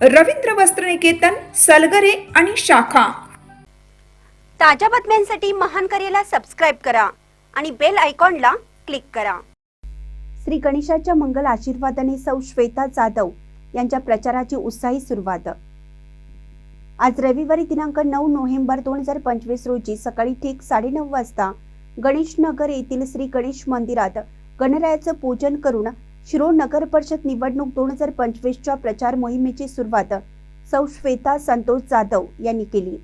रवींद्र वस्त्रनिकेतन सलगरे आणि शाखा. ताज्या बातम्यांसाठी महान करेला सबस्क्राईब करा आणि बेल आयकॉनला क्लिक करा. श्री गणेशाच्या मंगल आशीर्वादाने सौ श्वेता जाधव यांच्या प्रचाराची उत्साही सुरुवात. आज रविवारी दिनांक नऊ नोव्हेंबर दोन हजार पंचवीस रोजी सकाळी ठीक साडेनऊ वाजता गणेश नगर येथील श्री गणेश मंदिरात गणरायाचं पूजन करून शिरोळ नगर परिषद निवडणूक दोन हजार पंचवीसच्या प्रचार मोहिमेची सुरुवात सौ श्वेता संतोष जाधव यांनी केली.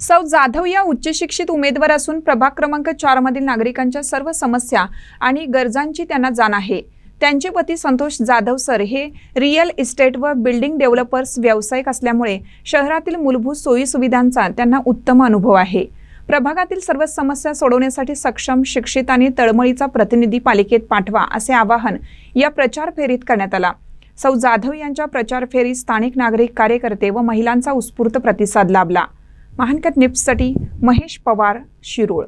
सौ जाधव या उच्च शिक्षित उमेदवार असून प्रभाग क्रमांक चार मधील नागरिकांच्या सर्व समस्या आणि गरजांची त्यांना जाण आहे. त्यांचे पती संतोष जाधव सर हे रिअल इस्टेट व बिल्डिंग डेव्हलपर्स व्यावसायिक असल्यामुळे शहरातील मूलभूत सोयी सुविधांचा त्यांना उत्तम अनुभव आहे. प्रभागातील सर्व समस्या सोडवण्यासाठी सक्षम शिक्षित आणि तळमळीचा प्रतिनिधी पालिकेत पाठवा असे आवाहन या प्रचार फेरीत करण्यात आला. सौ. जाधव यांच्या प्रचार फेरीत स्थानिक नागरिक कार्यकर्ते व महिलांचा उत्स्फूर्त प्रतिसाद लाभला. महानकट निप्ससाठी महेश पवार शिरोळ.